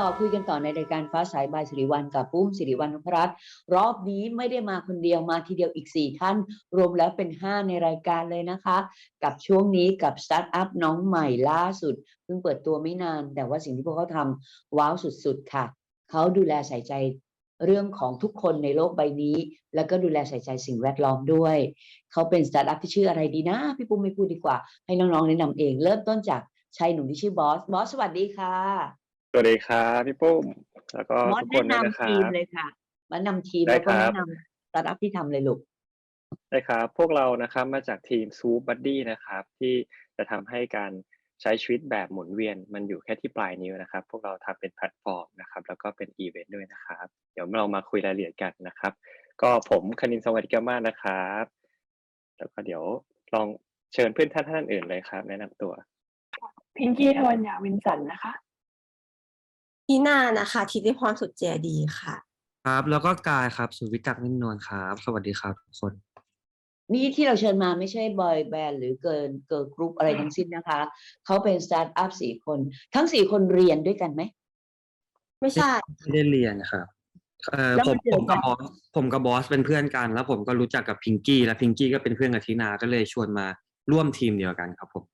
ต่อคุยกันต่อในรายการฟ้าสายบายสิริวัลกับปุ้มสิริวัลนพรัตน์รอบนี้ไม่ได้มาคนเดียวมาทีเดียวอีก 4 ท่าน รวมแล้วเป็น 5 ในรายการเลยนะคะ กับช่วงนี้กับสตาร์ทอัพน้องใหม่ล่าสุด เพิ่งเปิดตัวไม่นาน แต่ว่าสิ่งที่พวกเขาทำว้าวสุดๆค่ะ เขาดูแลใส่ใจเรื่องของทุกคนในโลกใบนี้ แล้วก็ดูแลใส่ใจสิ่งแวดล้อมด้วย เขาเป็นสตาร์ทอัพที่ชื่ออะไรดีนะ พี่ปุ้มไม่พูดดีกว่า ให้น้องๆแนะนำเอง เริ่มต้นจากชายหนุ่มที่ชื่อบอส บอสสวัสดีค่ะ สวัสดีครับพี่ปุ้ม แล้วก็มอสทุกคนแนะด้วยนะนำครัทีมบ เลยค่ะมานำทีมได้แล้วก็ครัแนะบ นำสตาร์ทอัพที่ทำเลยลูก ได้ครับ พวกเรานะครับมาจากทีมซูบัดดี้นะครับ ที่จะทำให้การใช้ชีวิตแบบหมุนเวียน มันอยู่แค่ที่ปลายนิ้วนะครับ พวกเราทำเป็นแพลตฟอร์มนะครับ แล้วก็เป็นอีเวนต์ด้วยนะครับ เดี๋ยวเรามาคุยรายละเอียดกันนะครับ ก็ผมคณินทร์สวัสดิกามานะครับ แล้วก็เดี๋ยวลองเชิญเพื่อนท่านท่านอื่นเลยครับ แนะนำตัว พิงกี้ทวัญญาวินสันนะคะ พี่นานะคะทิติพรสุดเจดีค่ะ ครับ แล้วก็กายครับสุวิจักรนิ่มนวลครับ สวัสดีครับทุกคน นี่ที่เราเชิญมาไม่ใช่บอยแบนด์หรือเกินเกิร์ลกรุ๊ปอะไรทั้งสิ้นนะคะ เขาเป็นสตาร์ทอัพสี่คน ทั้งสี่คนเรียนด้วยกันไหม ไม่ใช่ ไม่ได้เรียนครับเอ่อแล้วผมมาเจอผมกับกันบอสผมกับบอสเป็นเพื่อนกัน แล้วผมก็รู้จักกับพิงกี้ และพิงกี้ก็เป็นเพื่อนกับทีนาก็เลยชวนมาร่วมทีมเดียวกันครับผม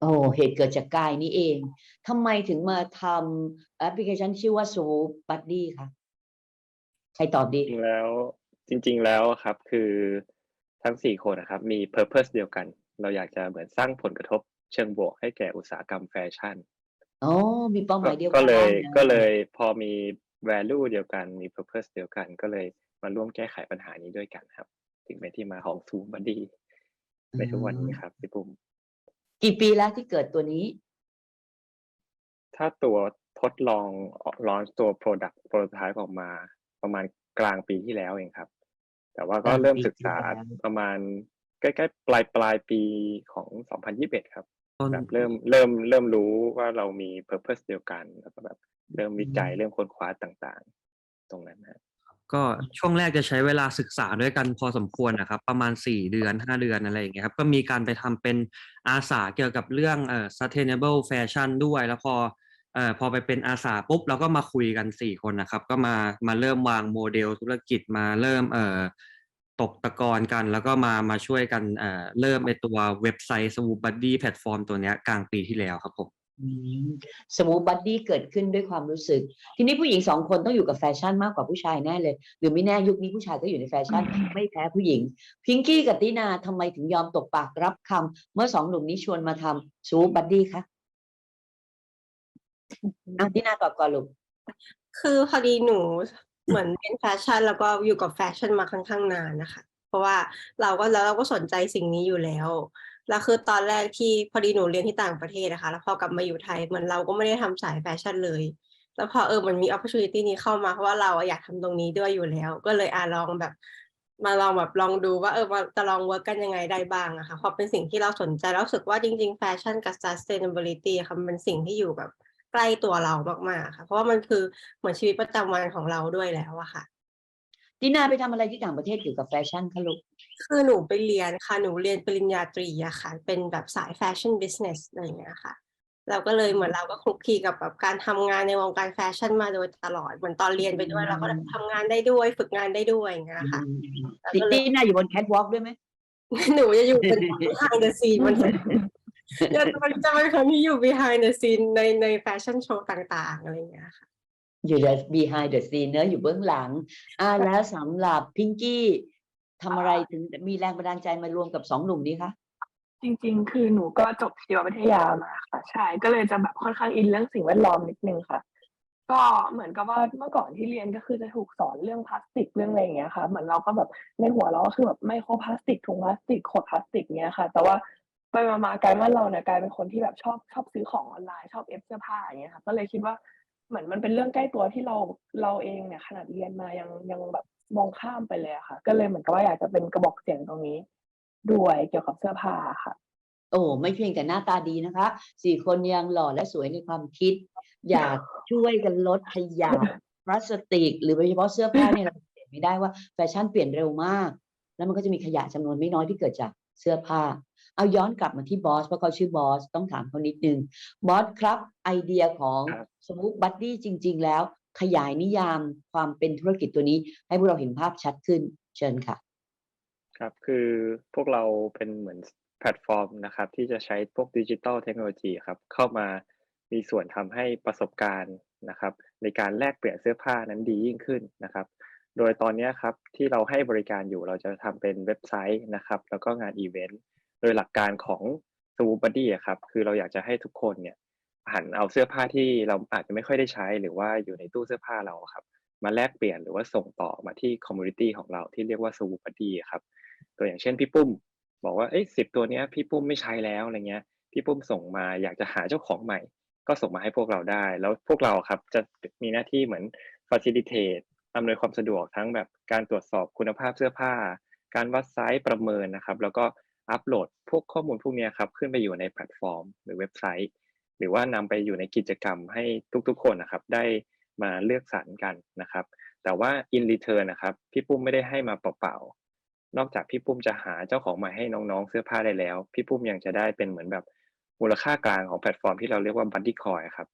โอ้เหตุเกิดจากกายนี่เองทำไมถึงมาทำแอปพลิเคชันชื่อว่า Swoop Buddy คะใครตอบดีจริงๆแล้วจริง ๆ แล้วครับคือทั้งสี่คนนะครับ มี purpose เดียวกัน เราอยากจะเหมือนสร้างผลกระทบเชิงบวกให้แก่อุตสาหกรรมแฟชั่นอ๋อมีเป้าหมายเดียวกันก็เลยนะก็เลยพอมี value เดียวกันมี purpose เดียวกันก็เลยมาร่วมแก้ไขปัญหานี้ด้วยกันครับ ถึงเป็นที่มาของซูบัดดี้ในทุกวันนี้ครับพี่ปุ้ม กี่ปีแล้วที่เกิดตัวนี้ ถ้าตัวทดลองลอนตัว product prototype ออกมา ประมาณกลางปีที่แล้วเองครับ แต่ว่าก็กลางปีเริ่มศึกษาที่แล้วประมาณใกล้ๆปลายปลายปีของ 2021 ครับต้นแบบเริ่มเริ่มเริ่มรู้ว่าเรามี purpose เดียวกันแล้วก็แบบเริ่มวิจัยเริ่มค้นคว้าต่างๆ ตรงนั้นนะ ก็ช่วงแรกจะใช้เวลาศึกษาด้วยกันพอสมควรนะครับ ประมาณสี่เดือนห้าเดือนอะไรอย่างเงี้ยครับก็มีการไปทำเป็นอาสาเกี่ยวกับเรื่องเอ่อ sustainable fashion ด้วยแล้วพอเอ่อพอไปเป็นอาสาปุ๊บเราก็มาคุยกันสี่คนนะครับ ก็มามาเริ่มวางโมเดลธุรกิจมาเริ่มเอ่อตกตะกอนกัน แล้วก็มามาช่วยกันเอ่อเริ่มไอตัวเว็บไซต์ Swoop Buddy แพลตฟอร์มตัวเนี้ยกลางปีที่แล้วครับผม สมูทบัดดี้เกิดขึ้นด้วยความรู้สึก ทีนี้ผู้หญิงสองคนต้องอยู่กับแฟชั่นมากกว่าผู้ชายแน่เลย หรือไม่แน่ยุคนี้ผู้ชายก็อยู่ในแฟชั่น ไม่แพ้ผู้หญิง พิงกี้กับตินาทำไมถึงยอมตกปากรับคำเมื่อสองหนุ่มนี้ชวนมาทำสมูทบัดดี้คะอะตินาตอบก่อนลูกคือพอดีหนูเหมือนเป็นแฟชั่น แล้วก็อยู่กับแฟชั่นมาค่อนข้างนานนะคะ เพราะว่าเราก็แล้วเราก็สนใจสิ่งนี้อยู่แล้ว แล้วคือตอนแรกที่พอดีหนูเรียนที่ต่างประเทศนะคะ แล้วพอกลับมาอยู่ไทยเหมือนเราก็ไม่ได้ทำสายแฟชั่นเลย แล้วพอเออมันมี opportunity นี้เข้ามาเพราะว่าเราอยากทำตรงนี้ด้วยอยู่แล้ว ก็เลยอะลองแบบ มาลองแบบลองดูว่าเออว่าจะลองเวิร์กกันยังไงได้บ้างอะค่ะเพราะเป็นสิ่งที่เราสนใจแล้วรู้สึกว่าจริงๆแฟชั่นกับ sustainability ค่ะมันเป็นสิ่งที่อยู่แบบใกล้ตัวเรามากๆค่ะ เพราะว่ามันคือเหมือนชีวิตประจำวันของเราด้วยแล้วอะค่ะ ตินาไปทำอะไรที่ต่างประเทศเกี่ยวกับแฟชั่นคะลูกคือหนูไปเรียนค่ะ หนูเรียนปริญญาตรีอะค่ะ เป็นแบบสายแฟชั่นบิสเนสอะไรอย่างเงี้ยค่ะ เราก็เลยเหมือนเราก็คลุกคลีกับแบบการทำงานในวงการแฟชั่นมาโดยตลอด เหมือนตอนเรียนไปด้วยอืมเราก็ทำงานได้ด้วย ฝึกงานได้ด้วยอย่างเงี้ยค่ะแล้วติก็เลย ตินาอยู่บนแคทวอล์กด้วยไหม หนูจะอยู่เป็น behind the scene มันจะเป็นจะเป็นคนที่อยู่ behind the scene ในในแฟชั่นโชว์ต่างๆอะไรอย่างเงี้ยค่ะ อยู่ใน behind the scene เนอะอยู่เบื้องหลัง อ่าแล้วสำหรับพิงกี้ทำอะไรถึงมีแรงบันดาลใจมารวมกับสองหนุ่มนี้คะจริง ๆ คือหนูก็จบชีววิทยามาค่ะใช่ก็เลยจะแบบค่อนข้างอินเรื่องสิ่งแวดล้อมนิดนึงค่ะ ก็เหมือนกับว่าเมื่อก่อนที่เรียนก็คือจะถูกสอนเรื่องพลาสติกเรื่องอะไรอย่างเงี้ยค่ะ เหมือนเราก็แบบในหัวเราก็คือแบบไมโครพลาสติกถุงพลาสติกขวดพลาสติกเนี้ยค่ะ แต่ว่าไปมามากลายว่าเราเนี่ยกลายเป็นคนที่แบบชอบชอบซื้อของออนไลน์ชอบเอฟเสื้อผ้าอย่างเงี้ยค่ะ ก็เลยคิดว่า เหมือนมันเป็นเรื่องใกล้ตัวที่เราเราเองเนี่ยขนาดเรียนมายังยังแบบมองข้ามไปเลยอะค่ะ ก็เลยเหมือนกับว่าอยากจะเป็นกระบอกเสียงตรงนี้ ด้วยเกี่ยวกับเสื้อผ้าค่ะ โอ้ไม่เพียงแต่หน้าตาดีนะคะสี่คนยังหล่อและสวยในความคิด อยากช่วยกันลดขยะพลาสติก หรือโดยเฉพาะเสื้อผ้าเนี่ยเราเปลี่ยนไม่ได้ว่าแฟชั่นเปลี่ยนเร็วมาก แล้วมันก็จะมีขยะจำนวนไม่น้อยที่เกิดจากเสื้อผ้า เอาย้อนกลับมาที่บอสเพราะเขาชื่อบอสต้องถามเขานิดนึงบอสครับไอเดียของครับสมูทบัดดี้จริง ๆ แล้ว ขยายนิยามความเป็นธุรกิจตัวนี้ ให้พวกเราเห็นภาพชัดขึ้นเชิญค่ะ ครับคือพวกเราเป็นเหมือนแพลตฟอร์มนะครับ ที่จะใช้พวกดิจิ t a ลเทคโนโลยีครับ เข้ามามีส่วนทำให้ประสบการณ์นะครับ ในการแลกเปลี่ยนเสื้อผ้านั้นดียิ่งขึ้นนะครับโดยตอนเนี้ยครับที่เราให้บริการอยู่เราจะทำเป็นเว็บไซต์นะครับ แล้วก็งานอีเวนต์ โดยหลักการของ s w o o p Buddy อะครับคือเราอยากจะให้ทุกคนเนี่ยหันเอาเสื้อผ้าที่เราอาจจะไม่ค่อยได้ใช้ หรือว่าอยู่ในตู้เสื้อผ้าเราครับ มาแลกเปลี่ยนหรือว่าส่งต่อมาที่คอมมูนิตี้ของเราที่เรียกว่า s w o o p Buddy อะครับ ตัวอย่างเช่นพี่ปุ้ม บอกว่าเอ้ยสิบตัวเนี้ยพี่ปุ้มไม่ใช้แล้วอะไรเงี้ย พี่ปุ้มส่งมาอยากจะหาเจ้าของใหม่ ก็ส่งมาให้พวกเราได้ แล้วพวกเราครับจะมีหน้าที่เหมือน facilitate อำนวยความสะดวกทั้งแบบการตรวจสอบคุณภาพเสื้อผ้า การวัดไซส์ประเมินนะครับ แล้วก็ อัปโหลดพวกข้อมูลพวกเนี้ยครับขึ้นไปอยู่ในแพลตฟอร์ม หรือเว็บไซต์ หรือว่านำไปอยู่ในกิจกรรมให้ทุกๆ คนนะครับ ได้มาเลือกสรรกันนะครับ แต่ว่า in return นะครับพี่ปุ้มไม่ได้ให้มาเปล่าๆนอกจากพี่ปุ้มจะหาเจ้าของใหม่ให้น้องๆเสื้อผ้าได้แล้ว พี่ปุ้มยังจะได้เป็นเหมือนแบบมูลค่ากลางของแพลตฟอร์มที่เราเรียกว่า Buddy Coin ครับ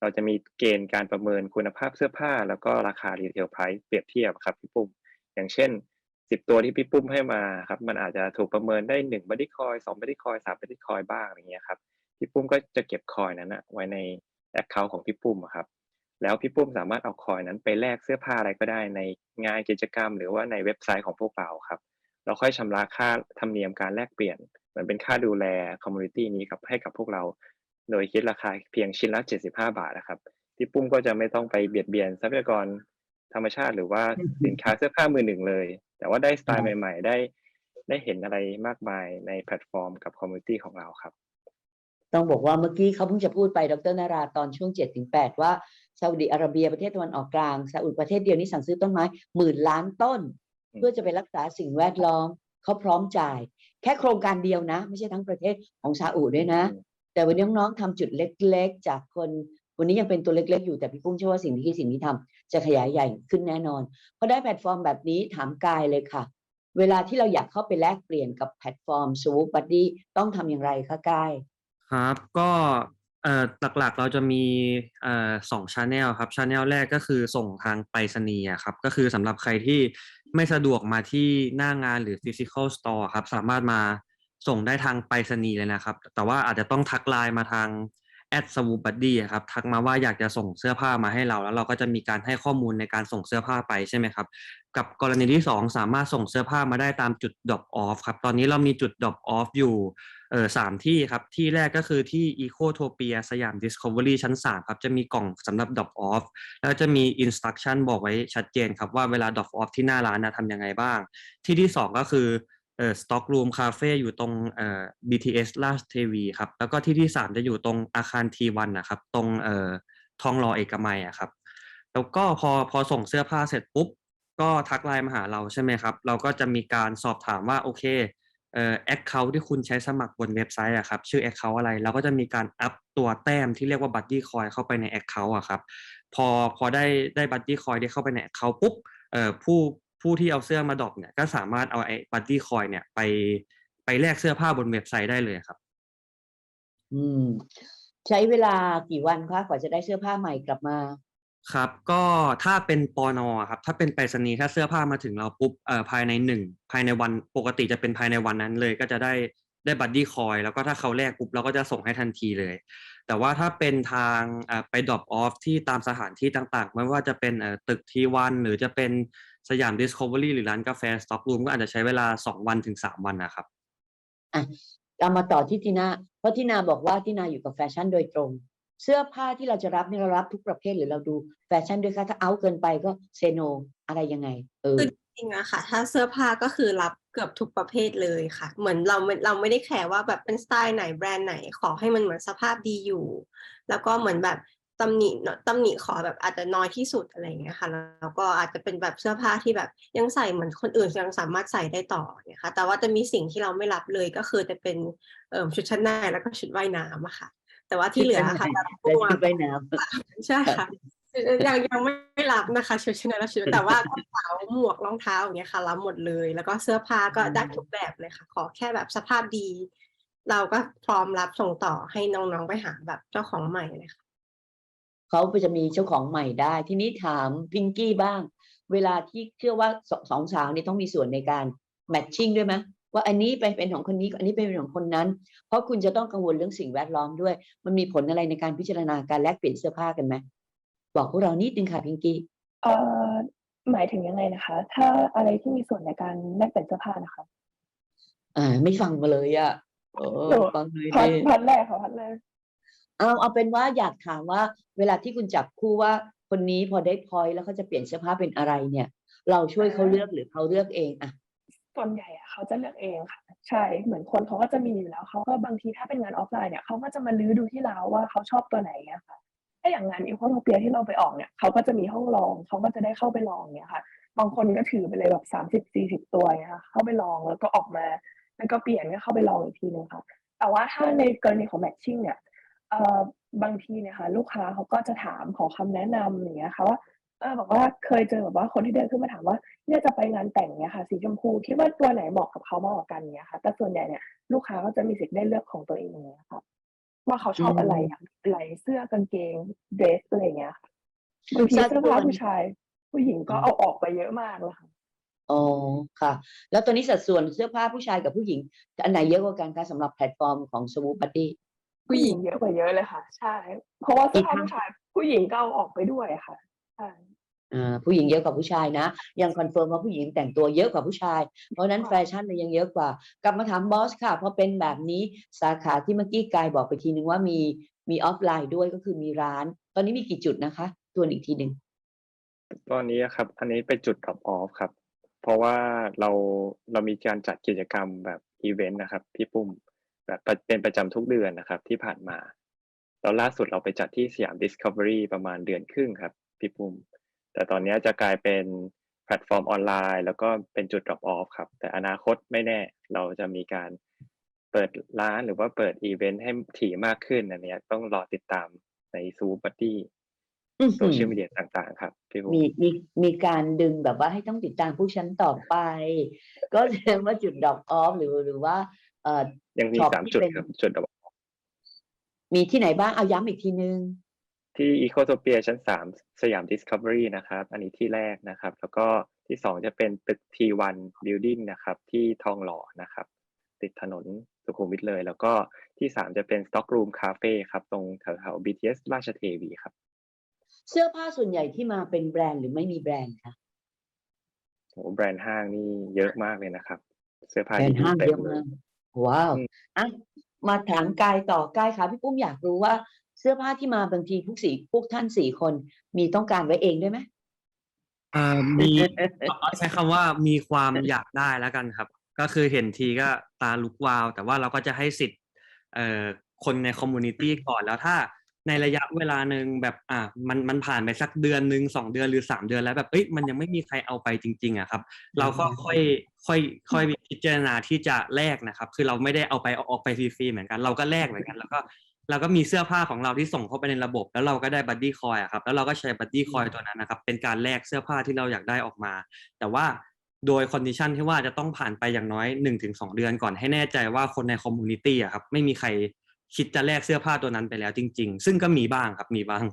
เราจะมีเกณฑ์การประเมินคุณภาพเสื้อผ้า แล้วก็ราคา retail price เปรียบเทียบครับพี่ปุ้มอย่างเช่น 10ตัวที่พี่ปุ้มให้มาครับ มันอาจจะถูกประเมินได้1 Buddy Coin 2 Buddy Coin 3 Buddy Coin บ้างอย่างเงี้ยครับพี่ปุ้มก็จะเก็บคอยนั้นนะไว้ในแอคเคาท์ของพี่ปุ้มครับ แล้วพี่ปุ้มสามารถเอาคอยนั้นไปแลกเสื้อผ้าอะไรก็ได้ในงานกิจกรรม หรือว่าในเว็บไซต์ของพวกเราครับ เราค่อยชำระค่าธรรมเนียมการแลกเปลี่ยนเหมือนเป็นค่าดูแลคอมมูนิตี้นี้ครับให้กับพวกเรา โดยคิดราคาเพียงชิ้นละ75 บาทนะครับพี่ปุ้มก็จะไม่ต้องไปเบียดเบียนทรัพยากร ธรรมชาติหรือว่าสินค้าเสื้อผ้ามือหนึ่งเลย แต่ว่าได้สไตล์ใหม่ ๆ ได้ได้เห็นอะไรมากมายในแพลตฟอร์มกับคอมมูนิตี้ของเราครับ ต้องบอกว่าเมื่อกี้เขาเพิ่งจะพูดไปดรนาราตอนช่วง7จ็ถึงแว่าซาอุดิอาระเบียประเทศตะวันออกกลางซาอุดประเทศเดียวนี้สั่งซื้อต้นไม้หมื่นล้านต้นอืมเพื่อจะไปรักษาสิ่งแวดล้อมเขาพร้อมจ่าย แค่โครงการเดียวนะ ไม่ใช่ทั้งประเทศของซาอุด้วยนะ แต่วันนี้น้องๆทำจุดเล็กๆ จากคน วันนี้ยังเป็นตัวเล็กๆ อยู่แต่พี่กุ้งเชื่อว่าสิ่งที่สิ่งที่ทำจะขยายใหญ่ขึ้นแน่นอนพอได้แพลตฟอร์มแบบนี้ถามกายเลยค่ะ เวลาที่เราอยากเข้าไปแลกเปลี่ยนกับแพลตฟอร์ม s w o o p Buddy ต้องทำอย่างไรคะกายครับก็เอ่อหลักๆเราจะมีเอ่อสองช n e l ครับช n e l แรกก็คือส่งทางไปรษณีย์ครับก็คือสำหรับใครที่ไม่สะดวกมาที่หน้างานหรือ physical store ครับสามารถมาส่งได้ทางไปรษณีย์เลยนะครับ แต่ว่าอาจจะต้องทักไลน์มาทาง แอดสวูบัดดี้ครับทักมาว่าอยากจะส่งเสื้อผ้ามาให้เรา แล้วเราก็จะมีการให้ข้อมูลในการส่งเสื้อผ้าไปใช่ไหมครับ กับกรณีที่ 2 สามารถส่งเสื้อผ้ามาได้ตามจุด drop off ครับ ตอนนี้เรามีจุด drop off อยู่เออสามที่ครับ ที่แรกก็คือที่ Ecotopia สยาม Discovery ชั้น 3 ครับ จะมีกล่องสำหรับ drop off แล้วจะมี instruction บอกไว้ชัดเจนครับว่าเวลา drop off ที่หน้าร้านนะทำยังไงบ้าง ที่ที่ 2 ก็คือ เอ่อ stock room cafe อยู่ตรงเอ่อ BTS ราชเทวีครับ แล้วก็ที่ที่3จะอยู่ตรงอาคาร T1 นะครับ ตรงเอ่อทองหล่อเอกมัยอะครับ แล้วก็พอพอส่งเสื้อผ้าเสร็จปุ๊บ ก็ทักไลน์มาหาเราใช่ไหมครับ เราก็จะมีการสอบถามว่าโอเคเอ่อแอคเคาท์ที่คุณใช้สมัครบนเว็บไซต์อะครับ ชื่อแอคเคาท์อะไร เราก็จะมีการอัพตัวแต้มที่เรียกว่าบัตตี้คอยเข้าไปในแอคเคาท์อะครับ พอพอได้ได้บัตตี้คอยได้เข้าไปในแอคเคาท์ปุ๊บเอ่อผู้ ผู้ที่เอาเสื้อมาดรอปเนี่ยก็สามารถเอาไอ้บัตตี้คอยเนี่ยไปไปแลกเสื้อผ้าบนเว็บไซต์ได้เลยครับ อืม ใช้เวลากี่วันคะกว่าจะได้เสื้อผ้าใหม่กลับมา ครับ ก็ถ้าเป็นปอนอครับ ถ้าเป็นไปรษณีย์ถ้าเสื้อผ้ามาถึงเราปุ๊บเอ่อภายในหนึ่งภายในวันปกติจะเป็นภายในวันนั้นเลย ก็จะได้ได้บัตดี้คอยแล้วก็ถ้าเขาแลกปุ๊บเราก็จะส่งให้ทันทีเลย แต่ว่าถ้าเป็นทางเอ่อไปดรอปออฟที่ตามสถานที่ต่างๆ ไม่ว่าจะเป็นเอ่อตึกทีวันหรือจะเป็น สยาม Discovery หรือร้านกาแฟสต็อกรูมก็อาจจะใช้เวลา2วันถึง3วันนะครับอะเรามาต่อที่ทีนาเพราะทีนาบอกว่าทีนาอยู่กับแฟชั่นโดยตรง เสื้อผ้าที่เราจะรับนี่เรารับทุกประเภทหรือเราดูแฟชั่นด้วยคะถ้าเอาเกินไปก็เซโนอะไรยังไง เออคือจริงๆอะค่ะ ถ้าเสื้อผ้าก็คือรับเกือบทุกประเภทเลยค่ะ เหมือนเราไม่เราไม่ได้แคร์ว่าแบบเป็นสไตล์ไหนแบรนด์ไหนขอให้มันเหมือนสภาพดีอยู่ แล้วก็เหมือนแบบ ตำหนิตำหนิขอแบบอาจจะน้อยที่สุดอะไรอย่างเงี้ยค่ะ แล้วก็อาจจะเป็นแบบเสื้อผ้าที่แบบยังใส่เหมือนคนอื่นยังสามารถใส่ได้ต่อเนี่ยค่ะ แต่ว่าจะมีสิ่งที่เราไม่รับเลยก็คือจะเป็นเอ่อชุดชั้นในแล้วก็ชุดว่ายน้ำอะค่ะ แต่ว่าที่เหลืออะค่ะชุดแบบชั้นในพวกและชุดว่ายน้ำใช่ค่ะยังยังไม่รับนะคะชุดชั้นในและชุดแต่ว่ากระเป๋าหมวกรองเท้าอย่างเงี้ยค่ะรับหมดเลย แล้วก็เสื้อผ้าก็ได้ทุกแบบเลยค่ะ ขอแค่แบบสภาพดี เราก็พร้อมรับส่งต่อให้น้องๆไปหาแบบเจ้าของใหม่เลยค่ะ เขาจะมีเจ้าของใหม่ได้ ทีนี้ถามพิงกี้บ้าง เวลาที่เชื่อว่าสสองสาวนี่ต้องมีส่วนในการแมทชิ่งด้วยไหมว่าอันนี้เป็นเป็นของคนนี้อันนี้เป็นของคนนั้น เพราะคุณจะต้องกังวลเรื่องสิ่งแวดล้อมด้วย มันมีผลอะไรในการพิจารณาการแลกเปลี่ยนเสื้อผ้ากันไหมบอกพวกเรานิดนึงค่ะพิงกี้เอ่อหมายถึงยังไงนะคะ ถ้าอะไรที่มีส่วนในการแลกเปลี่ยนเสื้อผ้านะคะอ่าไม่ฟังมาเลยอะเออโดดฟังเลยพัดดิพัดแรกค่ะพัดแรก เอาเอาเป็นว่าอยากถามว่า เวลาที่คุณจับคู่ว่าคนนี้พอได้พอยต์แล้วเขาจะเปลี่ยนเสื้อผ้าเป็นอะไรเนี่ย เราช่วยเขาเลือกหรือเขาเลือกเองอะส่วนใหญ่อะเขาจะเลือกเองค่ะ ใช่เหมือนคนเขาก็จะมีอยู่แล้วเขาก็บางทีถ้าเป็นงานออฟไลน์เนี่ยเขาก็จะมาลื้อดูที่เราว่าเขาชอบตัวไหนอะค่ะถ้าอย่างงานอีโคโทเปียที่เราไปออกเนี่ยเขาก็จะมีห้องลองเขาก็จะได้เข้าไปลองเนี่ยค่ะ บางคนก็ถือไปเลยแบบสามสิบสี่สิบตัวเนี่ยค่ะเข้าไปลองแล้วก็ออกมา แล้วก็เปลี่ยนก็เข้าไปลองอีกทีนึงค่ะ แต่ว่าถ้าในกรณีของแมทชิ่งเนี่ย เอ่อบางทีเนี่ยค่ะ ลูกค้าเขาก็จะถามขอคำแนะนำอย่างเงี้ยค่ะว่าเออบอกว่าเคยเจอแบบว่าคนที่เดินขึ้นมาถามว่าเนี่ยจะไปงานแต่งเนี่ยค่ะ สีชมพูคิดว่าตัวไหนเหมาะกับเขามากกว่ากันเนี่ยค่ะ แต่ส่วนใหญ่เนี่ยลูกค้าก็จะมีสิทธิ์ได้เลือกของตัวเองเนี่ยค่ะว่าเขาชอบอะไรอะอะไรเสื้อกางเกงเดรสอะไรเงี้ยค่ะบางทีสัดเสื้อผ้าส่วนผู้ชาย ผู้หญิงก็เอาออกไปเยอะมากเลยค่ะ อ๋อค่ะ แล้วตอนนี้สัดส่วนเสื้อผ้าผู้ชายกับผู้หญิง อันไหนเยอะกว่ากันคะสำหรับแพลตฟอร์มของสมูทบัดดี้ ผู้หญิงเยอะกว่าเยอะเลยค่ะ ใช่ เพราะว่าเสื้อผ้าอีกทั้งผู้ชายผู้หญิงก็เอาออกไปด้วยค่ะใช่อ่าผู้หญิงเยอะกว่าผู้ชายนะยังคอนเฟิร์มว่าผู้หญิงแต่งตัวเยอะกว่าผู้ชาย เพราะฉะนั้นค่ะแฟชั่นเนี่ยยังเยอะกว่า กลับมาถามบอสค่ะพอเป็นแบบนี้สาขาที่เมื่อกี้กายบอกไปทีนึงว่ามีมีออฟไลน์ด้วยก็คือมีร้าน ตอนนี้มีกี่จุดนะคะตัวนอีกทีหนึ่งตอนนี้ครับ อันนี้เป็นจุด drop off ครับ เพราะว่าเราเรามีการจัดกิจกรรมแบบอีเวนต์นะครับ พี่ปุ้ม แบบประเป็นประจำทุกเดือนนะครับ ที่ผ่านมาแล้วล่าสุดเราไปจัดที่สยาม Discovery ประมาณเดือนครึ่งครับพี่ปุ้มแต่ตอนนี้จะกลายเป็นแพลตฟอร์มออนไลน์ แล้วก็เป็นจุด drop off ครับ แต่อนาคตไม่แน่ เราจะมีการเปิดร้านหรือว่าเปิดอีเวนต์ให้ถี่มากขึ้นอันเนี้ยต้องรอติดตามในซูบัตตี้อื้อโซหือเชียลมีเดียต่างๆ ครับพี่ปุ้มมีมีมีการดึงแบบว่าให้ต้องติดตามผู้ชั้นต่อไป ก็แสดงว่าจุดดอกออฟหรือหรือว่า เอ่อยังมีช็อปสามที่จุดเป็นครับจุด drop off มีที่ไหนบ้างเอาย้ำอีกทีนึง ที่อีโคโ o เปียชั้นสามสยาม Discovery นะครับ อันนี้ที่แรกนะครับ แล้วก็ที่สองจะเป็นตึก T1 Building นะครับ ที่ทองหล่อนะครับ ติดถนนสุขุมวิทเลย แล้วก็ที่สามจะเป็น Stock Room Cafe ครับตรงแถวๆ BTS ราชเทวีครับ เสื้อผ้าส่วนใหญ่ที่มาเป็นแบรนด์หรือไม่มีแบรนด์คะโหแบรนด์ห้างนี่เยอะมากเลยนะครับ เสื้อผ้าแบรนที่ด์ห้างต็เยอะมาก ว้าวอืมอะมาถามกายต่อกายค่ะพี่ปุ้มอยากรู้ว่าเสื้อผ้าที่มาบางทีพวกสี่พวกท่านสี่คน มีต้องการไว้เองด้วยไหมเอ่อมีเอาใช้คำว่ามีความอยากได้แล้วกันครับ ก็คือเห็นทีก็ตาลุกวาว แต่ว่าเราก็จะให้สิทธิ์เอ่อคนในคอมมูนิตี้ก่อนแล้วถ้า ในระยะเวลาหนึ่งแบบอะมันมันผ่านไปสักเดือนหนึ่งสองเดือนหรือสามเดือนแล้วแบบเอ้ยมันยังไม่มีใครเอาไปจริง ๆอะครับ เราก็ค่อยค่อยค่อยพิจารณาที่จะแลกนะครับ คือเราไม่ได้เอาไปเอาออกไปฟรีๆเหมือนกัน เราก็แลกเหมือนกัน แล้วก็เราก็มีเสื้อผ้าของเราที่ส่งเข้าไปในระบบ แล้วเราก็ได้บัดดี้คอยอะครับแล้วเราก็ใช้บัดดี้คอยตัวนั้นนะครับ เป็นการแลกเสื้อผ้าที่เราอยากได้ออกมา แต่ว่าโดยคอนดิชันที่ว่าจะต้องผ่านไปอย่างน้อยหนึ่งถึงสองเดือนก่อนให้แน่ใจว่าคนในคอมมูนิตี้อะครับไม่มีใคร คิดจะแลกเสื้อผ้าตัวนั้นไปแล้วจริง ๆ ซึ่งก็มีบ้างครับมีบ้าง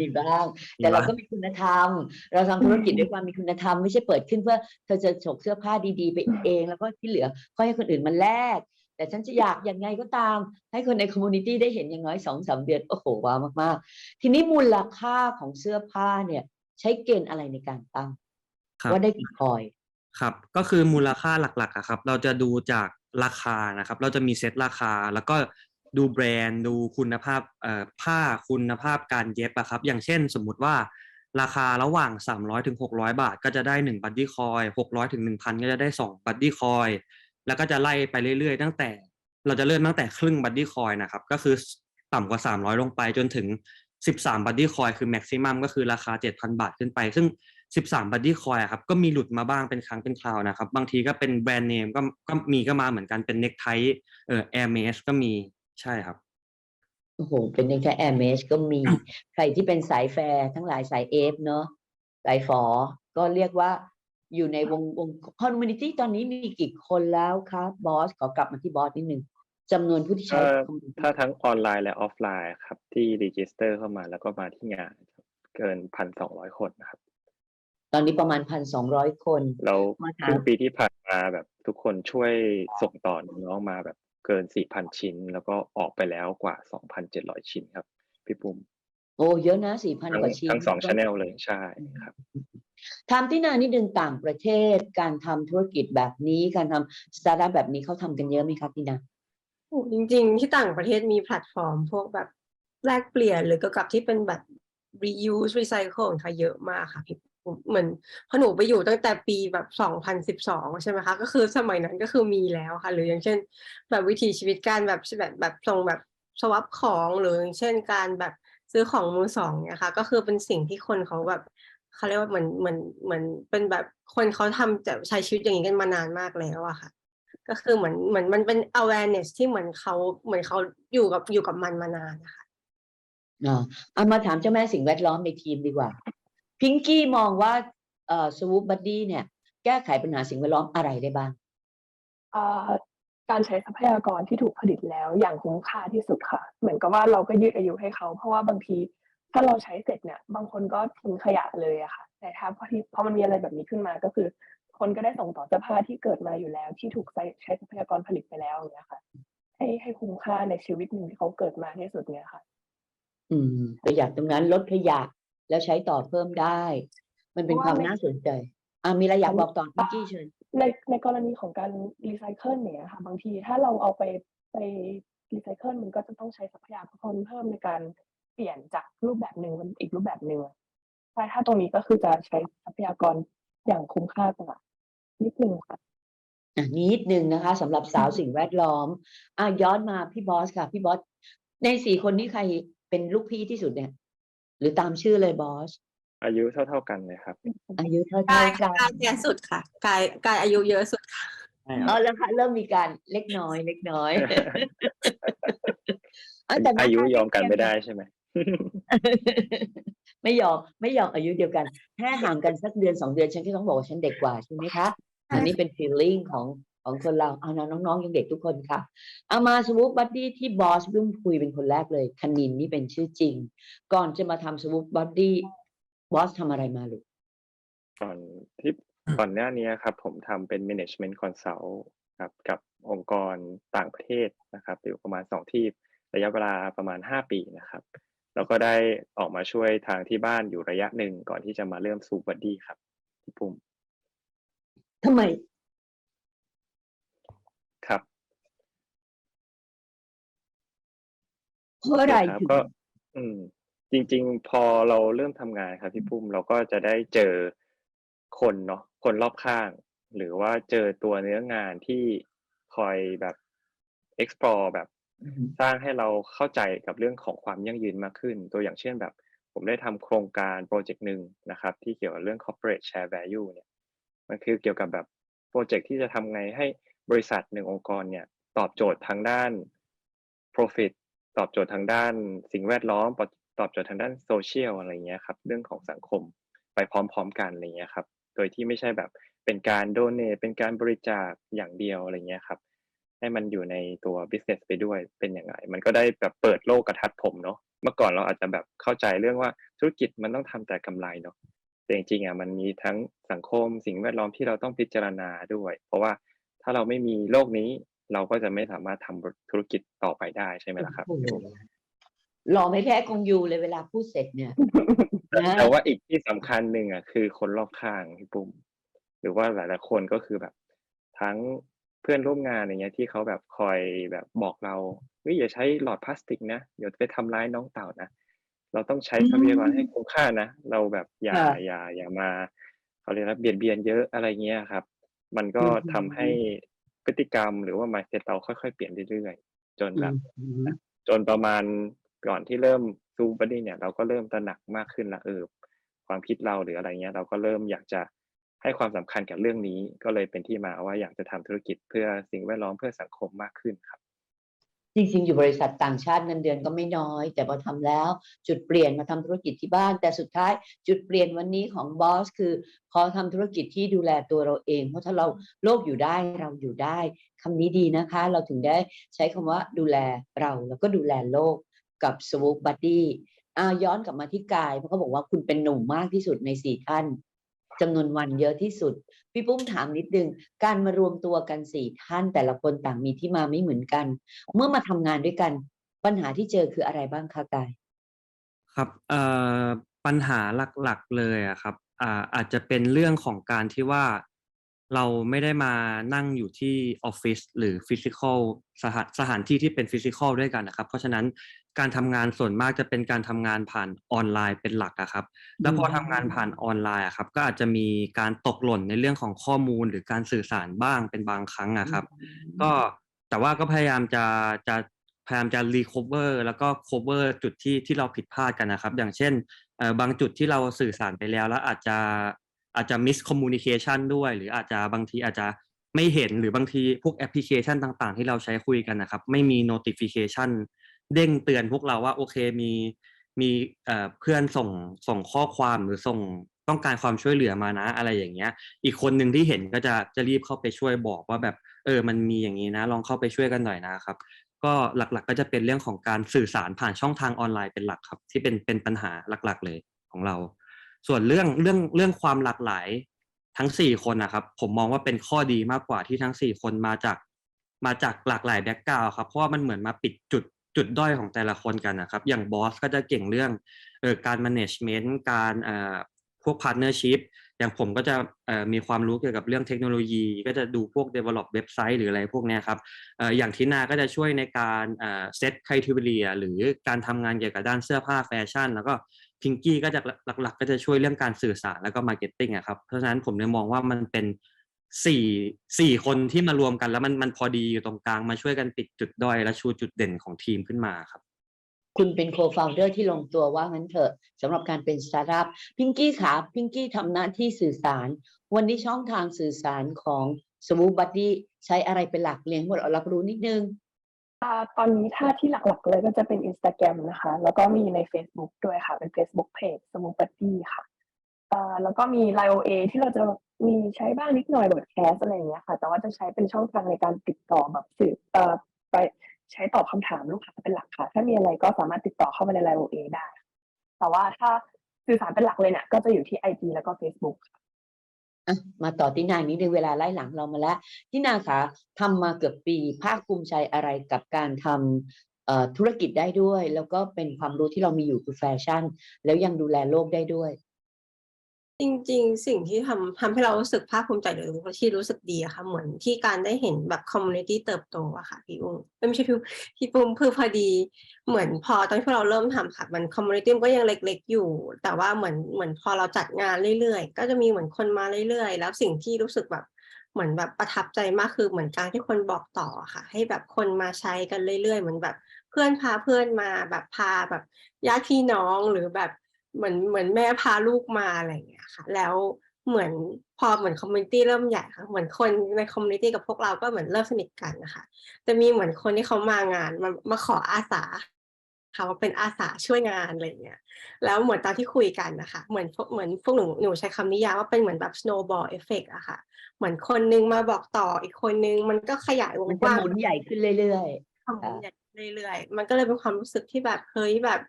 มีบ้างมีแต่เราบ้างก็มีคุณธรรม เราทำธุรกิจด้วยความมีคุณธรรม ไม่ใช่เปิดขึ้นเพื่อเธอจะฉกเสื้อผ้าดีๆ ไปเอง แล้วก็ที่เหลือก็ให้คนอื่นมาแลกแต่ฉันจะอยากยังไงก็ตาม ให้คนในคอมมูนิตี้ได้เห็นอย่างน้อยสองสามเดือน โอ้โห ว้าวมากๆ ทีนี้มูลค่าของเสื้อผ้าเนี่ย ใช้เกณฑ์อะไรในการตั้งครับว่าได้กี่คอยครับ ก็คือมูลค่าหลักๆอะครับ เราจะดูจากราคานะครับ เราจะมีเซตราคาแล้วก็ ดูแบรนด์ดูคุณภาพผ้าคุณภาพการเย็บอะครับ อย่างเช่นสมมุติว่าราคาระหว่าง 300ถึง600 บาท ก็จะได้ 1 บัดดี้คอย600ถึง1,000 ก็จะได้ 2 บัดดี้คอย แล้วก็จะไล่ไปเรื่อยๆ ตั้งแต่ เราจะเริ่มตั้งแต่ครึ่งบัดดี้คอยนะครับ ก็คือต่ำกว่า 300 ลงไปจนถึง 13 บัดดี้คอยคือแม็กซิมัมก็คือราคา 7,000 บาทขึ้นไป ซึ่ง 13 บัดดี้คอยครับก็มีหลุดมาบ้างเป็นครั้งเป็นคราวนะครับ บางทีก็เป็นแบรนด์เนมก็ก็มีก็มาเหมือนกันเป็นเน็กไทเอ่อแอร์เมสก็มี ใช่ครับ โอ้โห เป็นยังแค่แอร์เมสก็มี ใครที่เป็นสายแฟร์ทั้งหลายสายเอฟเนาะสายฝอ ก็เรียกว่าอยู่ในวงวงคอมมูนิตี้ตอนนี้มีกี่คนแล้วครับบอส ขอกลับมาที่บอสนิดนึงจำนวนผู้ที่ใช้ถ้าคอมพิวเตอร์ถ้าทั้งออนไลน์และออฟไลน์ครับ ที่รีจิสเตอร์เข้ามาแล้วก็มาที่งานครับเกินพันสองร้อยคนนะครับ ตอนนี้ประมาณพันสองร้อยคน แล้วมาคถามรึ่งปีที่ผ่านมาแบบทุกคนช่วยส่งต่อน้องๆมาแบบ เกินสี่พันชิ้น แล้วก็ออกไปแล้วกว่าสองพันเจ็ดร้อยชิ้นครับ พี่ปุ้มโอ้เยอะนะสี่พันทั้งกว่าชิ้นทั้งสองชแนลเลยใช่ครับถามที่นานิดนึงต่างประเทศการทำธุรกิจแบบนี้การทำสตาร์ทอัพแบบนี้เขาทำกันเยอะไหมคะที่นาโอ้จริง ๆ ที่ต่างประเทศมีแพลตฟอร์ม พวกแบบแลกเปลี่ยนหรือเกี่ยวกับที่เป็นแบบ reuse recycle ค่ะเยอะมากค่ะพี่ปุ๊ เหมือนพราะหนูไปอยู่ตั้งแต่ปีแบบสองพันสิบสองใช่ไหมคะก็คือสมัยนั้นก็คือมีแล้วค่ะ หรืออย่างเช่น แบบวิถีชีวิตการแบบแบบแบบส่งแบบสวับของหรืออย่างเช่นการแบบซื้อของมือสองเนี่ยค่ะ ก็คือเป็นสิ่งที่คนเขาแบบเขาเรียกว่าเหมือนเหมือนเหมือนเป็นแบบคนเขาทำจะใช้ชีวิตอย่างนี้กันมานานมากแล้วอะค่ะ ก็คือเหมือนเหมือนมันเป็น awareness ที่เหมือนเขาเหมือนเขาอยู่กับอยู่กับมันมานานนะคะอ่าเอามาถามเจ้าแม่สิ่งแวดล้อมในทีมดีกว่า พิงกี้มองว่าเอ่อสวูปบัดดี้เนี่ย แก้ไขปัญหาสิ่งแวดล้อมอะไรได้บ้างอ่าการใช้ทรัพยากรที่ถูกผลิตแล้วอย่างคุ้มค่าที่สุดค่ะ เหมือนกับว่าเราก็ยืดอายุให้เขา เพราะว่าบางทีถ้าเราใช้เสร็จเนี่ย บางคนก็ทิ้งขยะเลยอะค่ะ แต่ถ้าพอที่พอมันมีอะไรแบบนี้ขึ้นมาก็คือ คนก็ได้ส่งต่อเสื้อผ้าที่เกิดมาอยู่แล้ว ที่ถูกใช้ใช้ทรัพยากรผลิตไปแล้วอย่างเงี้ยค่ะ ให้ให้คุ้มค่าในชีวิตหนึ่งที่เขาเกิดมาที่สุดเนี่ยค่ะ อืมประหยัดตรงนั้นลดขยะ แล้วใช้ต่อเพิ่มได้ มันเป็นเพคราะวามว่าในน่าสนใจอ่ามีอะไรอยากอันบอกต่อพิงกี้เชิญในในกรณีของการรีไซเคิลเนี่ยค่ะบางทีถ้าเราเอาไปไปรีไซเคิลมันก็จะต้องใช้ทรัพยากรเพิ่มในการเปลี่ยนจากรูปแบบหนึ่งเป็นอีกรูปแบบหนึ่งใช่ถ้าตรงนี้ก็คือจะใช้ทรัพยากรอย่างคุ้มค่ากว่านิดนึงค่ะอะนิดนึงนะคะสำหรับสาวสิ่งแวดล้อมอะย้อนมาพี่บอสค่ะ พี่บอสในสี่คนนี้ใครเป็นลูกพี่ที่สุดเนี่ย หรือตามชื่อเลยบอสอายุเท่าๆกันเลยครับ อายุเท่ากายๆกันกายแก่สุดค่ะกายกายอายุเยอะสุดค่ะอ๋อแล้วค่ะเริ่มมีการเล็กน้อย เล็กน้อยะแต่หน้อายุตยอมกันใกล้ไม่เคีได้ยใช่ไหม ไม่ยอมไม่ยอมอายุเดียวกันแค่ห่างกันสักเดือนสองเดือนฉันก็ต้องบอกว่าฉันเด็กกว่าใช่ไหมคะอันนี้เป็น feeling ของ ของคนเราเอานะน้องๆยังเด็กทุกคนค่ะเอามาสวูปบัดดี้ที่บอสเพิ่งคุยเป็นคนแรกเลยคณินนี่เป็นชื่อจริง ก่อนจะมาทำสวูปบัดดี้บอสทำอะไรมาลูกก่อนที่ก่อนหน้านี้ครับ ผมทำเป็น management consult ครับ กับองค์กรต่างประเทศนะครับ อยู่ประมาณสองที่ระยะเวลาประมาณห้าปีนะครับแล้วก็ได้ออกมาช่วยทางที่บ้านอยู่ระยะหนึ่งก่อนที่จะมาเริ่มซูบัดดี้ครับพี่ปุ้มทำไม ครับ เพราะอะไรครับถึงก็ อืม จริง ๆ พอเราเริ่มทำงานครับพี่ปุ้มเราก็จะได้เจอคนเนาะคนรอบข้าง หรือว่าเจอตัวเนื้องานที่คอยแบบ explore แบบอืมสร้างให้เราเข้าใจกับเรื่องของความยั่งยืนมากขึ้น ตัวอย่างเช่นแบบ ผมได้ทำโครงการโปรเจกต์หนึ่งนะครับ ที่เกี่ยวกับเรื่อง corporate share value เนี่ย มันคือเกี่ยวกับแบบโปรเจกต์ที่จะทำไงให้บริษัทหนึ่งองค์กรเนี่ย ตอบโจทย์ทางด้าน profit ตอบโจทย์ทางด้านสิ่งแวดล้อม ตอบโจทย์ทางด้านโซเชียลอะไรเงี้ยครับ เรื่องของสังคมไปพร้อม ๆ กันอะไรเงี้ยครับ โดยที่ไม่ใช่แบบเป็นการโดเนเป็นการบริจาคอย่างเดียวอะไรเงี้ยครับ ให้มันอยู่ในตัว business ไปด้วยเป็นอยังไงมันก็ได้แบบเปิดโลกกระทัดผมเนาะเมื่อก่อนเราอาจจะแบบเข้าใจเรื่องว่าธุรกิจมันต้องทำแต่กำไรเนาะแต่จริงๆอะมันมีทั้งสังคมสิ่งแวดล้อมที่เราต้องพิจารณาด้วย เพราะว่าถ้าเราไม่มีโลกนี้ เราก็จะไม่สามารถทำธุรกิจต่อไปได้ใช่ไหมล่ะครับโอ้โหหล่อไม่แพ้กงยูเลยเวลาพูดเสร็จเนี่ยแต่นะแต่ว่าอีกที่สำคัญหนึ่งอะคือคนรอบข้างพี่ปุ้มหรือว่าหลายๆคนก็คือแบบ ทั้งเพื่อนร่วมงานอย่างเงี้ยที่เขาแบบคอยแบบบอกเราเฮ้ยอย่าใช้หลอดพลาสติกนะเดี๋ยวจะไปทำร้ายน้องเต่านะเราต้องใช้ทรัพยากรให้คุ้มค่านะเราแบบอย่าค่ะอย่าอย่ามาเขาเรียกว่าเบียดเบียนเยอะอะไรเงี้ยครับ มันก็อืมทำให้ พฤติกรรมหรือว่า mindset เราค่อยๆ เปลี่ยนเรื่อยๆ จนแบบอืมจนประมาณก่อนที่เริ่มซูบัดดี้เนี่ย เราก็เริ่มตระหนักมากขึ้นละเออความคิดเราหรืออะไรเงี้ย เราก็เริ่มอยากจะให้ความสำคัญกับเรื่องนี้ ก็เลยเป็นที่มาว่าอยากจะทำธุรกิจเพื่อสิ่งแวดล้อมเพื่อสังคมมากขึ้นครับ จริงๆ อยู่บริษัทต่างชาติเงินเดือนก็ไม่น้อย แต่พอทำแล้วจุดเปลี่ยนมาทำธุรกิจที่บ้าน แต่สุดท้ายจุดเปลี่ยนวันนี้ของบอสคือ ขอทำธุรกิจที่ดูแลตัวเราเอง เพราะถ้าเราโลกอยู่ได้เราอยู่ได้คำนี้ดีนะคะ เราถึงได้ใช้คำว่าดูแลเราแล้วก็ดูแลโลกกับสวูปบัดดี้ย้อนกลับมาที่กายเพราะเขาบอกว่าคุณเป็นหนุ่มมากที่สุดในสี่ท่าน จำนวนวันเยอะที่สุด พี่ปุ้มถามนิดนึง การมารวมตัวกันสี่ท่านแต่ละคนต่างมีที่มาไม่เหมือนกัน เมื่อมาทำงานด้วยกัน ปัญหาที่เจอคืออะไรบ้างคะกาย ครับเอ่อปัญหาหลักๆเลยอะครับอ่าอาจจะเป็นเรื่องของการที่ว่าเราไม่ได้มานั่งอยู่ที่ออฟฟิศหรือฟิสิกอลสถานสถานที่ที่เป็นฟิสิกอลด้วยกันนะครับ เพราะฉะนั้น การทำงานส่วนมากจะเป็นการทำงานผ่านออนไลน์เป็นหลักอะครับ แล้วพอทำงานผ่านออนไลน์อะครับ ก็อาจจะมีการตกหล่นในเรื่องของข้อมูลหรือการสื่อสารบ้างเป็นบางครั้งอะครับ ก็แต่ว่าก็พยายามจะจะพยายามจะรีค o เวอร์แล้วก็ cover จุดที่ที่เราผิดพลาดกันนะครับ อย่างเช่นเอ่อบางจุดที่เราสื่อสารไปแล้ว แล้วอาจจะอาจจะ miss communication ด้วย หรืออาจจะบางทีอาจจะไม่เห็นหรือบางทีพวกแอปพลิเคชันต่าง ๆ ที่เราใช้คุยกันนะครับ ไม่มี notification เด้งเตือนพวกเราว่า โอเคมีมีเพื่อนส่งส่งข้อความหรือส่งต้องการความช่วยเหลือมานะ อะไรอย่างเงี้ย อีกคนหนึ่งที่เห็นก็จะจะรีบเข้าไปช่วยบอกว่าแบบ เออ มันมีอย่างนี้นะ ลองเข้าไปช่วยกันหน่อยนะครับ ก็หลักๆก็จะเป็นเรื่องของการสื่อสารผ่านช่องทางออนไลน์เป็นหลักครับ ที่เป็นเป็นปัญหาหลัก ๆ เลยของเรา ส่วนเรื่องเรื่องเรื่องความหลากหลายทั้งสี่คนนะครับผมมองว่าเป็นข้อดีมากกว่าที่ทั้งสี่คนมาจากมาจากหลากหลายแบ็กกราวครับเพราะว่ามันเหมือนมาปิดจุด จุดด้อยของแต่ละคนกันนะครับ อย่างบอสก็จะเก่งเรื่องออการ management การพวก partnership อย่างผมก็จะมีความรู้เกี่ยวกับเรื่องเทคโนโลยี ก็จะดูพวก develop เว็บไซต์หรืออะไรพวกนี้ครับออย่างทินาก็จะช่วยในการเอ่อ set criteria หรือการทำงานเกี่ยวกับด้านเสื้อผ้าแฟชั่น แล้วก็พิงกี้ก็จะหลักๆ ก็จะช่วยเรื่องการสื่อสารแล้วก็ marketing ครับเพราะฉะนั้นผมเลยมองว่ามันเป็น สี่สี่คนที่มารวมกันแล้วมันมันพอดีอยู่ตรงกลางมาช่วยกันปิดจุดด้อยและชูจุดเด่นของทีมขึ้นมาครับ คุณเป็นโคฟ o u เดอร์ที่ลงตัวว่างั้นเถอะสำหรับการเป็นสตาร์ทอัพพิงกี้ขาพิงกี้ทำหน้าที่สื่อสาร วันนี้ช่องทางสื่อสารของสวูบัดดี้ใช้อะไรเป็นหลักเลี้ยงหมดเรารับรู้นิดนึงอ่าตอนนี้ถ้าที่หลักๆเลยก็จะเป็น Instagram นะคะ แล้วก็มีใน Facebook ด้วยค่ะ เป็น Facebook Page สมุปตี้ค่ะอ่าแล้วก็มี Line OA ที่เราจะ มีใช้บ้างนิดหน่อยแบบแคสอะไรอย่างเงี้ยค่ะ แต่ว่าจะใช้เป็นช่องทางในการติดต่อแบบสื่อเอ่อไปใช้ตอบคำถามลูกค้าเป็นหลักค่ะ ถ้ามีอะไรก็สามารถติดต่อเข้ามาใน Line OA ได้ แต่ว่าถ้าสื่อสารเป็นหลักเลยเนี่ยก็จะอยู่ที่ IG แล้วก็ Facebook ค่ะมาต่อที่นานิดนึงเวลาไล่หลังเรามาแล้วที่นาคะทำมาเกือบปีภาคภูมิใจอะไรกับการทำธุรกิจได้ด้วย แล้วก็เป็นความรู้ที่เรามีอยู่คือแฟชั่น แล้วยังดูแลโลกได้ด้วย จริง ๆ สิ่งที่ทำทำให้เรารู้สึกภาคภูมิใจหรือรู้ที่รู้สึกดีอะค่ะ เหมือนที่การได้เห็นแบบคอมมูนิตี้เติบโตอะค่ะพี่อุ้มเอ้ยไม่ใช่พี่อุ้มพี่ปุ้มคือพอดี เหมือนพอตอนที่เราเริ่มทำค่ะ มันคอมมูนิตี้ก็ยังเล็ก ๆ อยู่ แต่ว่าเหมือนเหมือนพอเราจัดงานเรื่อยๆ ก็จะมีเหมือนคนมาเรื่อยๆ แล้วสิ่งที่รู้สึกแบบเหมือนแบบประทับใจมากคือเหมือนการที่คนบอกต่อค่ะ ให้แบบคนมาใช้กันเรื่อยๆ เหมือนแบบเพื่อนพาเพื่อนมาแบบพาแบบญาติพี่น้องหรือแบบเหมือนเหมือนแม่พาลูกมาอะไรอย่างเงี้ย ค่ะ แล้วเหมือนพอเหมือนคอมมูนิตี้เริ่มใหญ่ค่ะเหมือนคนในคอมมูนิตี้กับพวกเราก็เหมือนเริ่มสนิทกันนะคะจะมีเหมือนคนที่เขามางานมามาขออาสาค่ะว่าเป็นอาสาช่วยงานอะไรอย่างเงี้ยแล้วเหมือนตอนที่คุยกันนะคะเหมือนพวกเหมือนพวกหนูหนูใช้คำนิยามว่าเป็นเหมือนแบบ snowball effect อะค่ะ เหมือนคนนึงมาบอกต่ออีกคนนึงมันก็ขยายวงมันกจะว้างหมุนใหญ่ขึ้นเรื่อยทำมันใหญ่ เรื่อยๆ มันก็เลยเป็นความรู้สึกที่แบบเฮ้ยแบบ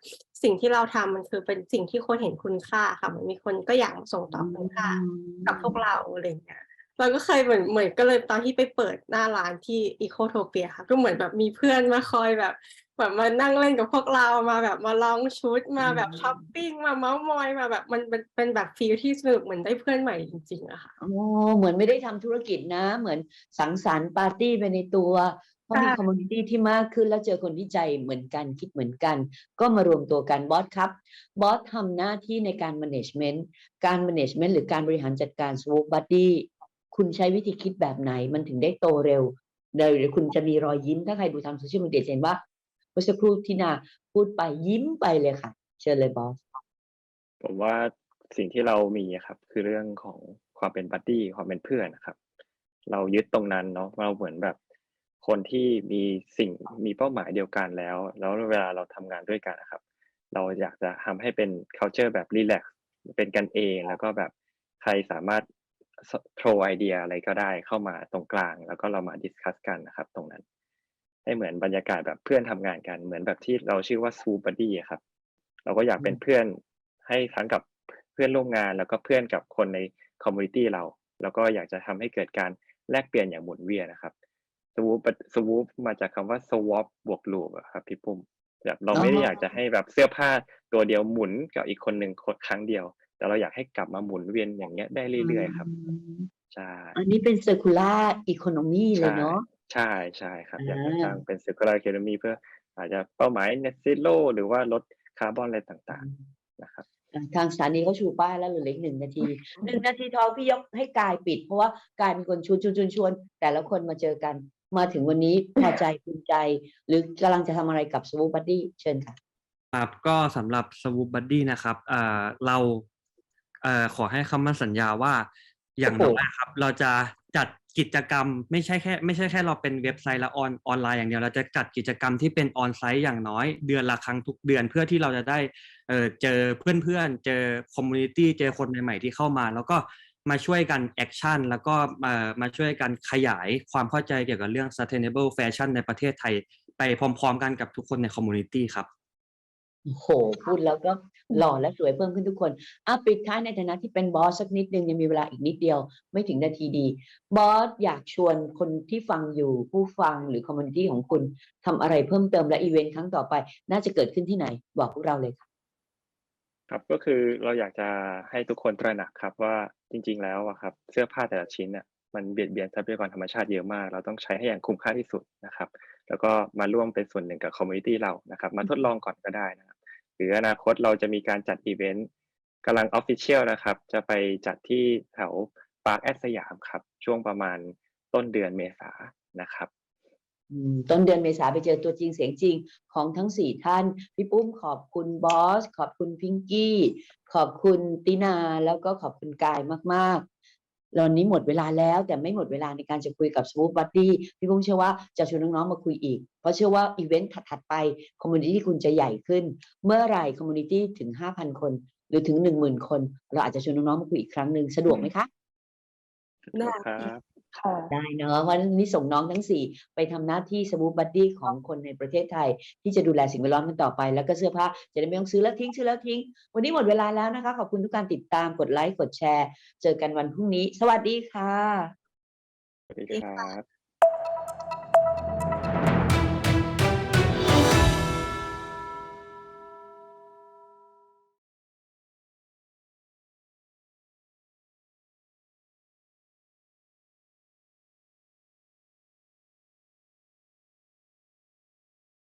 สิ่งที่เราทำมันคือเป็นสิ่งที่คนเห็นคุณค่าค่ะเหมือนมีคนก็อยากมาส่งต่อคุณค่ากับพวกเราอะไรอย่างเงี้ยเราก็เคยเหมือนเหมือนก็เลยตอนที่ไปเปิดหน้าร้านที่อีโคโทเปียค่ะ ก็เหมือนแบบมีเพื่อนมาคอยแบบแบบมานั่งเล่นกับพวกเรามาแบบมาลองชุดมาแบบช้อปปิ้งมาเมาส์มอยมาแบบมันเป็นเป็นแบบฟีลที่สนุกเหมือนได้เพื่อนใหม่จริงๆอะค่ะๆอ๋อเหมือนไม่ได้ทำธุรกิจนะ เหมือนสังสรรค์ปาร์ตี้ไปในตัว เพราะมีใช่คอมมูนิตี้ที่มากขึ้น แล้วเจอคนที่ใจเหมือนกันคิดเหมือนกัน ก็มารวมตัวกันบอสครับบอสทำหน้าที่ในการ management การ management หรือการบริหารจัดการ swoop buddy คุณใช้วิธีคิดแบบไหนมันถึงได้โตเร็วเลยหรือคุณจะมีรอยยิ้มถ้าใครดูทางโซเชียลมีเดียจะเห็นว่าเมื่อสักครู่ที่นาพูดไปยิ้มไปเลยค่ะ เชิญเลยบอสผมว่าสิ่งที่เรามีอะครับ คือเรื่องของความเป็นบัดดี้ความเป็นเพื่อนนะครับ เรายึดตรงนั้นเนาะเราเหมือนแบบ คนที่มีสิ่งมีเป้าหมายเดียวกันแล้ว แล้วเวลาเราทำงานด้วยกันนะครับ เราอยากจะทำให้เป็น culture แบบรีแลกซ์เป็นกันเองแล้วก็แบบใครสามารถโทรไอเดียอะไรก็ได้เข้ามาตรงกลาง แล้วก็เรามาดิสคัสกันนะครับ ตรงนั้น ให้เหมือนบรรยากาศแบบเพื่อนทำงานกันเหมือนแบบที่เราชื่อว่าซูบัดดี้ครับ เราก็อยากเป็นเพื่อนให้ทั้งกับเพื่อนร่วมงานแล้วก็เพื่อนกับคนในคอมมูนิตี้เรา แล้วก็อยากจะทำให้เกิดการแลกเปลี่ยนอย่างหมุนเวียนนะครับ สวูปสวูปมาจากคำว่า swap บวก loop อะครับพี่ปุ้มแบบเราไม่ได้อ๋อออยากจะให้แบบเสื้อผ้าตัวเดียวหมุนกับอีกคนหนึ่งคนครั้งเดียว แต่เราอยากให้กลับมาหมุนเวียนอย่างเงี้ยได้เรื่อยๆครับมใช่อันนี้เป็น circular economy เลยเนาะใช่ใช่ครับ อยากจะอ่าสร้างเป็น circular economy เพื่ออาจจะเป้าหมาย net zero หรือว่าลดคาร์บอนอะไรต่างๆนะครับอะทางสถานีเขาชูป้ายแล้วเหลืออีกหนึ่งนาทีหนึ่งนาทีทองพี่ยกให้กายปิด เพราะว่ากายเป็นคนชวนชวนชวนชวน แต่ละคนมาเจอกัน มาถึงวันนี้พอใจภูมิใจ หรือกำลังจะทำอะไรกับสวูบัดดี้เชิญค่ะ ครับก็สำหรับ Swoop Buddy นะครับเอ่อเราเอ่อขอให้คำมั่นสัญญาว่า อย่างโอ้น้โหอยครับ เราจะจัดกิจกรรมไม่ใช่แค่ ไม่ใช่แค่เราเป็นเว็บไซต์และออนออนไลน์อย่างเดียวเราจะจัดกิจกรรมที่เป็นออนไซต์อย่างน้อยเดือนละครั้งทุกเดือนเพื่อที่เราจะได้เอ่อเจอเพื่อนๆเจอคอมมูนิตี้เจอคนใหม่ๆที่เข้ามา แล้วก็ มาช่วยกันแอคชั่นแล้วก็มามาช่วยกันขยายความเข้าใจเกี่ยวกับเรื่อง sustainable fashion ในประเทศไทย ไปพร้อมๆกันกับทุกคนในคอมมูนิตี้ครับโอ้โหพูดแล้วก็หล่อและสวยเพิ่มขึ้นทุกคนอะปิดท้ายในฐานะที่เป็นบอสสักนิดนึงยังมีเวลาอีกนิดเดียว ไม่ถึงนาทีดี บอสอยากชวนคนที่ฟังอยู่ผู้ฟังหรือคอมมูนิตี้ของคุณทำอะไรเพิ่มเติมและอีเวนต์ครั้งต่อไป น่าจะเกิดขึ้นที่ไหน บอกพวกเราเลยค่ะ ครับ ก็คือเราอยากจะให้ทุกคนตระหนักครับว่าจริง ๆ แล้วอะครับเสื้อผ้าแต่ละชิ้นเนี่ยมันเบียดเบียนทรัพยากรธรรมชาติเยอะมาก เราต้องใช้ให้อย่างคุ้มค่าที่สุดนะครับ แล้วก็มาร่วมเป็นส่วนหนึ่งกับคอมมูนิตี้เรานะครับ มาทดลองก่อนก็ได้นะครับ หรืออนาคตเราจะมีการจัดอีเวนต์กำลังออฟฟิเชียลนะครับ จะไปจัดที่แถวปาร์คแอดสยามครับ ช่วงประมาณต้นเดือนเมษานะครับ ต้นเดือนเมษาไปเจอตัวจริงเสียงจริงของทั้งสี่ท่าน พี่ปุ้มขอบคุณบอส ขอบคุณพิงกี้ ขอบคุณตินาแล้วก็ขอบคุณกายมากๆตอนนี้หมดเวลาแล้วแต่ไม่หมดเวลาในการจะคุยกับส o ู p บัดดี้พี่ปุ้มเชื่อว่าจะชวนน้องๆมาคุยอีก เพราะเชื่อว่าอีเวนต์ถัดๆไปคอมมูนิตี้คุณจะใหญ่ขึ้น เมื่อไหร่คอมมูนิตี้ถึง 5,000 คน หรือถึง 10,000 คน เราอาจจะชวนน้องๆมาคุยอีกครั้งหนึ่งสะดวกไหมคะได้ครับ ได้เนอะเพราะฉะนั้นนี่ส่งน้องทั้งสี่ไปทำหน้าที่สมูทบัดดี้ของคนในประเทศไทย ที่จะดูแลสิ่งแวดล้อมกันต่อไป แล้วก็เสื้อผ้าจะได้ไม่ต้องซื้อแล้วทิ้ง ซื้อแล้วทิ้ง วันนี้หมดเวลาแล้วนะคะ ขอบคุณทุกการติดตามกดไลค์กดแชร์ เจอกันวันพรุ่งนี้ สวัสดีค่ะ สวัสดีครับ